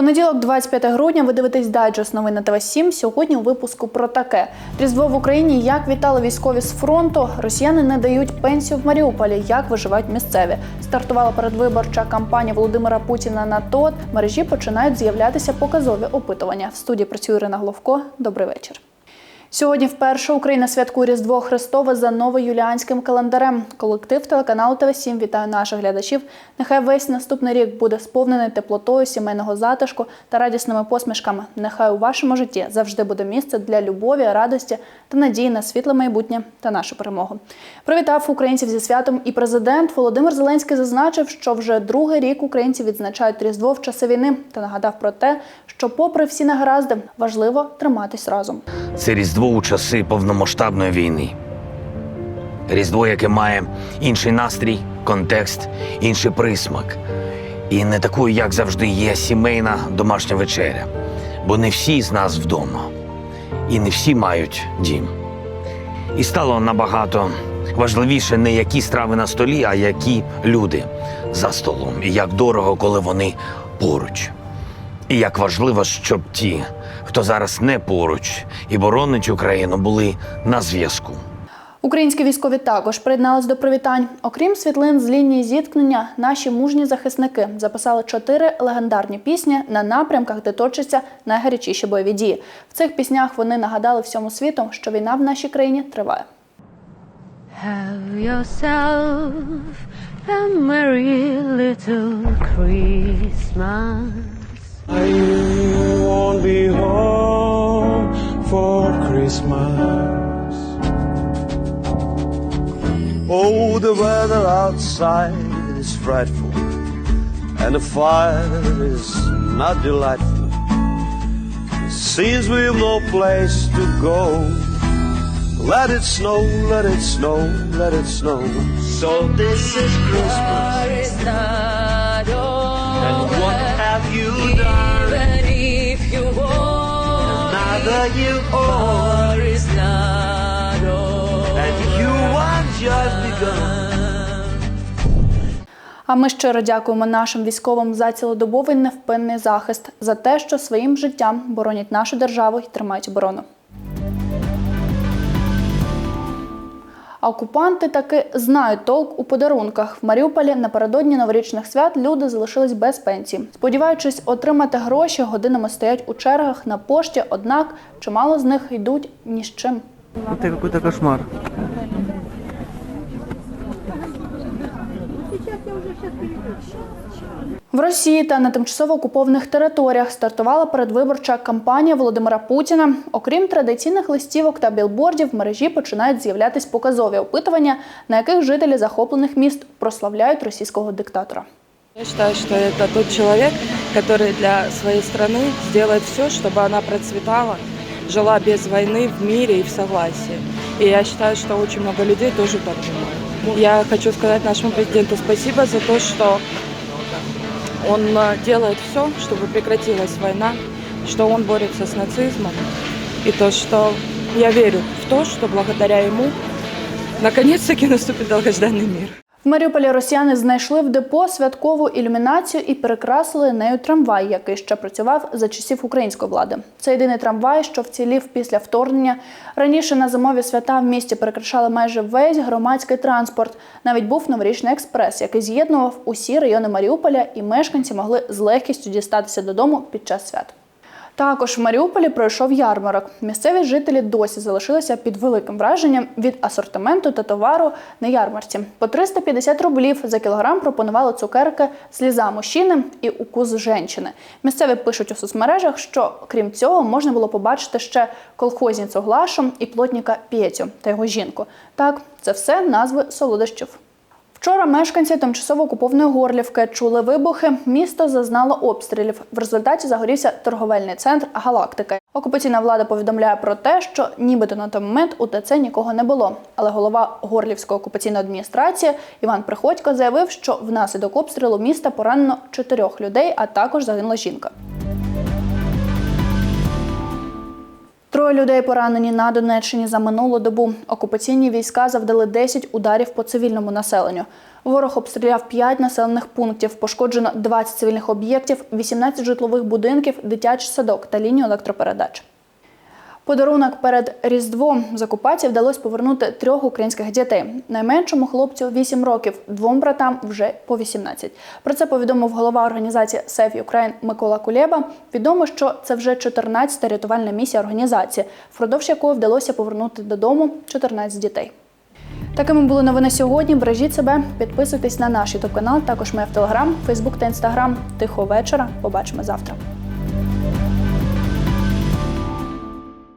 Понеділок, 25 грудня, ви дивитесь дайджест новин ТВ 7 Сьогодні у випуску про таке: Різдво в Україні. Як вітали військові з фронту? Росіяни не дають пенсію в Маріуполі. Як виживають місцеві? Стартувала передвиборча кампанія Володимира Путіна на ТОТ. Мережі починають з'являтися показові опитування. В студії працює Ірина Головко. Добрий вечір. Сьогодні вперше Україна святкує Різдво Христове за новоюліанським календарем. Колектив телеканалу ТВ7 вітає наших глядачів. Нехай весь наступний рік буде сповнений теплотою сімейного затишку та радісними посмішками. Нехай у вашому житті завжди буде місце для любові, радості та надії на світле майбутнє та нашу перемогу. Привітав українців зі святом і президент Володимир Зеленський зазначив, що вже другий рік українці відзначають Різдво в часи війни та нагадав про те, що, попри всі негаразди, важливо триматись разом. Це Різдво у часи повномасштабної війни. Різдво, яке має інший настрій, контекст, інший присмак. І не такою, як завжди, є сімейна домашня вечеря. Бо не всі з нас вдома. І не всі мають дім. І стало набагато важливіше не які страви на столі, а які люди за столом. І як дорого, коли вони поруч. І як важливо, щоб ті, хто зараз не поруч і боронить Україну, були на зв'язку. Українські військові також приєднались до привітань. Окрім світлин з лінії зіткнення, наші мужні захисники записали чотири легендарні пісні на напрямках, де точаться найгарячіші бойові дії. В цих піснях вони нагадали всьому світу, що війна в нашій країні триває. Have yourself a merry little Christmas. I won't be home for Christmas. Oh, the weather outside is frightful, and the fire is not delightful. Seems we've no place to go. Let it snow, let it snow, let it snow. So this is Christmas. And Another not over. And you have just begun. А ми щиро дякуємо нашим військовим за цілодобовий невпинний захист, за те, що своїм життям боронять нашу державу і тримають оборону. Окупанти таки знають толк у подарунках. В Маріуполі напередодні новорічних свят люди залишились без пенсії. Сподіваючись отримати гроші, годинами стоять у чергах на пошті, однак чимало з них йдуть ні з чим. Це какой-то кошмар. В Росії та на тимчасово окупованих територіях стартувала передвиборча кампанія Володимира Путіна. Окрім традиційних листівок та білбордів, в мережі починають з'являтись показові опитування, на яких жителі захоплених міст прославляють російського диктатора. Я считаю, что это тот человек, который для своей страны сделает все, чтобы она процветала, жила без войны в мире и в согласии. И я считаю, что очень много людей тоже так думают. Я хочу сказать нашему президенту спасибо за то, что он э, делает все, чтобы прекратилась война, что он борется с нацизмом. И то, что я верю в то, что благодаря ему наконец-таки наступит долгожданный мир. Маріуполі росіяни знайшли в депо святкову ілюмінацію і перекрасили нею трамвай, який ще працював за часів української влади. Це єдиний трамвай, що вцілів після вторгнення. Раніше на зимові свята в місті перекрашали майже весь громадський транспорт. Навіть був новорічний експрес, який з'єднував усі райони Маріуполя, і мешканці могли з легкістю дістатися додому під час свят. Також в Маріуполі пройшов ярмарок. Місцеві жителі досі залишилися під великим враженням від асортименту та товару на ярмарці. По 350 рублів за кілограм пропонували цукерки сліза мужчини і укус жінки. Місцеві пишуть у соцмережах, що крім цього можна було побачити ще колхозницю Глашу і плотника Пєтю та його жінку. Так, це все назви солодощів. Вчора мешканці тимчасово окупованої Горлівки чули вибухи. Місто зазнало обстрілів. В результаті загорівся торговельний центр Галактика. Окупаційна влада повідомляє про те, що нібито на той момент у ТЦ нікого не було. Але голова Горлівської окупаційної адміністрації Іван Приходько заявив, що внаслідок обстрілу міста поранено чотирьох людей, а також загинула жінка. Троє людей поранені на Донеччині за минулу добу. Окупаційні війська завдали 10 ударів по цивільному населенню. Ворог обстріляв 5 населених пунктів, пошкоджено 20 цивільних об'єктів, 18 житлових будинків, дитячий садок та лінію електропередач. Подарунок перед Різдвом з вдалося повернути трьох українських дітей. Найменшому хлопцю 8 років, двом братам вже по 18. Про це повідомив голова організації Save Ukraine Микола Кулєба. Відомо, що це вже 14-та рятувальна місія організації, впродовж якої вдалося повернути додому 14 дітей. Такими були новини сьогодні. Бережіть себе, підписуйтесь на наш ютуб канал. Також ми в Телеграм, Фейсбук та Інстаграм. Тихого вечора. Побачимо завтра.